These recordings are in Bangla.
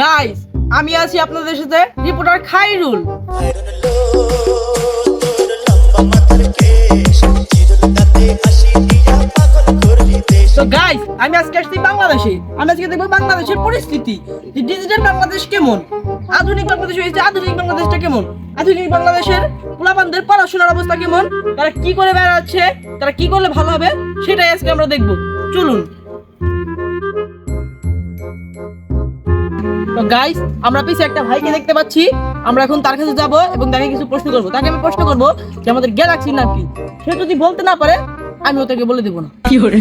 গাইস আমি আছি আপনাদের সাথে রিপোর্টার খাইরুল। তো গাইস আমি আজকে আসছি বাংলাদেশে। আমি আজকে দেখব বাংলাদেশের পরিস্থিতি। ডিজিটাল বাংলাদেশ কেমন? আধুনিক বাংলাদেশ হয়েছে, আধুনিক বাংলাদেশটা কেমন? আধুনিক বাংলাদেশের পোলাপানদের পড়াশোনার অবস্থা কেমন? তারা কি করে বেড়াচ্ছে? তারা কি করলে ভালো হবে? সেটাই আজকে আমরা দেখব। চলুন। তো গাইস আমরা পিছে একটা ভাইকে দেখতে পাচ্ছি। আমরা এখন তার কাছে যাব এবং তাকে কিছু প্রশ্ন করব। তাকে আমি প্রশ্ন করব যে আমাদের গ্যালাক্সির নাম কি? সে যদি বলতে না পারে আমি ওটাকে বলে দেবো না। কি করে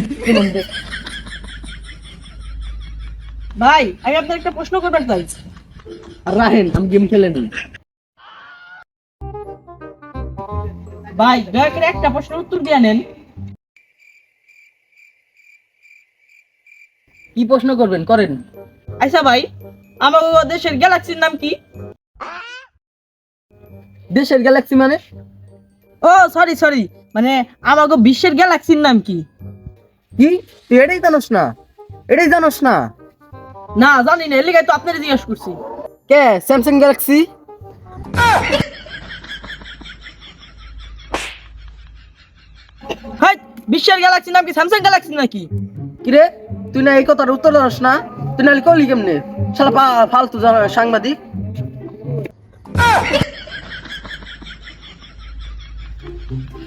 ভাই আমি আপনার একটা প্রশ্ন করবার চাই। রাহেন আমি গেম খেলে নি ভাই দয়া করে একটা প্রশ্নের উত্তর দিয়ে নেন। কি প্রশ্ন করবেন? করেন। আচ্ছা ভাই আমার দেশের গ্যালাক্সির নাম কি? দেশের গ্যালাক্সি মানে? ও সরি সরি মানে আমাকে বিশ্বের গ্যালাক্সির নাম কি? কি? তুই এটাই জানোস না? এটাই জানোস না? না জানি না এর লিগাই তো আপনারা জিজ্ঞেস করছি। কে? স্যামসাং গ্যালাক্সি বিশ্বের গ্যালাক্সির নাম কি? স্যামসাং গ্যালাক্সি নাকি কিরে? তুই না এই কথার উত্তর জানোস না? তুই নাহলে কলি কেমনে? শালা ফালতু জানা- সাংবাদিক।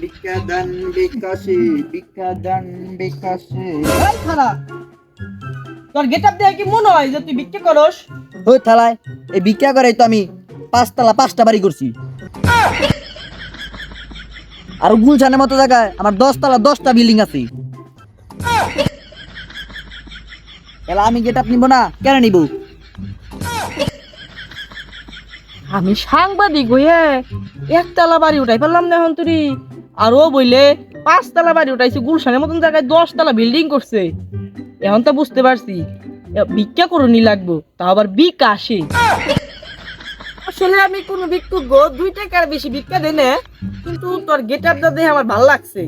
বিজ্ঞান বিকাশে বিজ্ঞান বিকাশে। এই খারাপ তোর গেটআপ দেখে কি মনে হয় যে তুই বিক্রি করস? ওই থালায় এই ভিক্ষা করে তো আমি পাঁচতলা পাঁচটা বাড়ি করছি। আর গুলশানের মতো জায়গায় আমার দশতলা দশটা বিল্ডিং আছে। এলা আমি গেট আপ নিব না? কেন নিব? আমি সাংবাদিক হয়ে একতলা বাড়ি উঠাই ফেললাম না এখন তুই আর ও বইলে পাঁচতলা বাড়ি উঠাইছে, গুলশানের মতন জায়গায় দশতলা বিল্ডিং করছে। এখন তো বুঝতে পারছি ভিক্ষা করুনি লাগবো তা আবার বিকাশে। আসলে আমি কোনো ভিক্ষুক গো, দুই টাকার বেশি ভিক্ষা দেই না, কিন্তু তোর গেট আপ দেখে আমার ভালো লাগছে।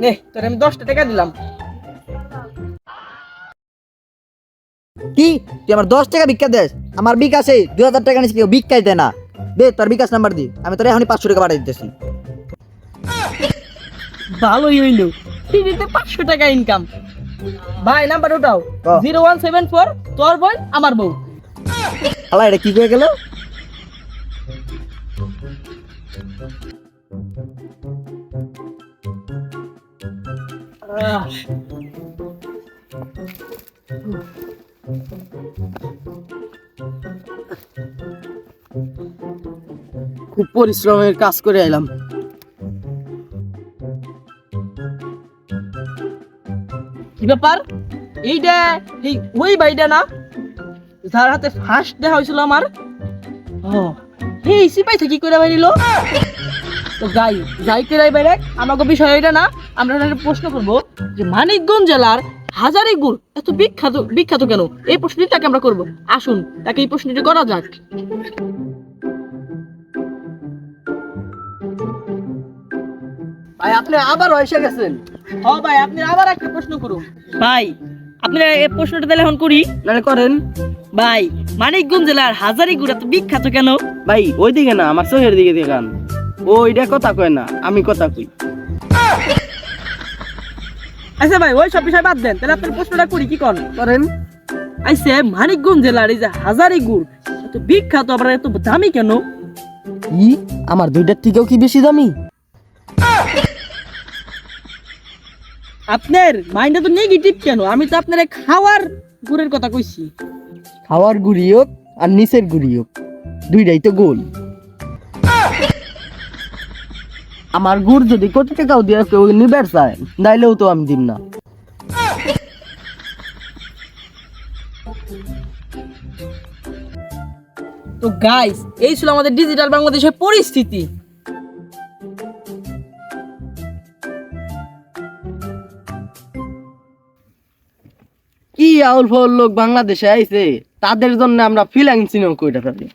নে, তোর আমি দশটা টাকা দিলাম। কি? তুই আমার দশ টাকা ভিক্ষা দেস? আমার বিকাশে দুই হাজার টাকা নিচ্ছি কেউ ভিক্ষাই দেয় না। দে তোর বিকাশ নাম্বার দি। আমি তোর এখনই পাঁচশো টাকা পাঠিয়ে দিতেছি। ভালোই হইল। ফ্রিতে পাঁচশো টাকা ইনকাম ভাই নাম্বার ওটাও। জিরো ওয়ান সেভেন ফোর তোর বই আমার বউ। হালা এটা কি করে গেল? খুব পরিশ্রমের কাজ করে এলাম। কি ব্যাপার? এইটা এই ওই ভাইটা না? যার হাতে ফার্স্ট দেখা হয়েছিল আমার। এই সিপাই করে বাইরিল গাই যাই করে বাইরে আমাকে বিষয় এটা না, আমরা প্রশ্ন করব যে মানিকগঞ্জ জেলার হাজারি গুড় এত বিখ্যাত বিখ্যাত কেন? এই প্রশ্নটি তাকে আমরা করব। আসুন তাকে এই প্রশ্নটি করা যাক। ভাই আপনি আবার এসে গেছেন। হ ভাই আপনি আবার একটা প্রশ্ন করুন। ভাই আপনারা এই প্রশ্নটা তাহলে এখন করি? নাহলে করেন। ভাই মানিকগঞ্জ জেলার হাজারি গুড় এত বিখ্যাত কেন? ভাই ওই দিকে না আমার চোখের দিকে দেখান। ওইটা কথা কয় না আমি কথা কই। আচ্ছা ভাই ওই সব বিষয় বাদ দেন। তাহলে আপনার প্রশ্নটা করি কি করেন করেন। আইসে মানিকগঞ্জ জেলার এই যে হাজারি গুড় এত বিখ্যাত আবার এত দামি কেন? কি আমার দুইটার থেকেও কি বেশি দামি? আপনার মাইন্ডে তো নেগেটিভ কেন? আমি তো আপনার খাওয়ার গুড়ের কথা কইছি। খাওয়ার গুড়ি হোক আর নিচের গুড়ি হোক দুইটাই তো গোল। আমার গুড় যদি কোটি টাকাও দিয়ে কেউ নিবার চায় নাইলেও তো আমি দিম না। তো গাইস এই ছিল আমাদের ডিজিটাল বাংলাদেশের পরিস্থিতি। কি আউল ফাউল লোক বাংলাদেশে আইছে? তাদের জন্য আমরা ফিলাইন্সিং কইটা থাকি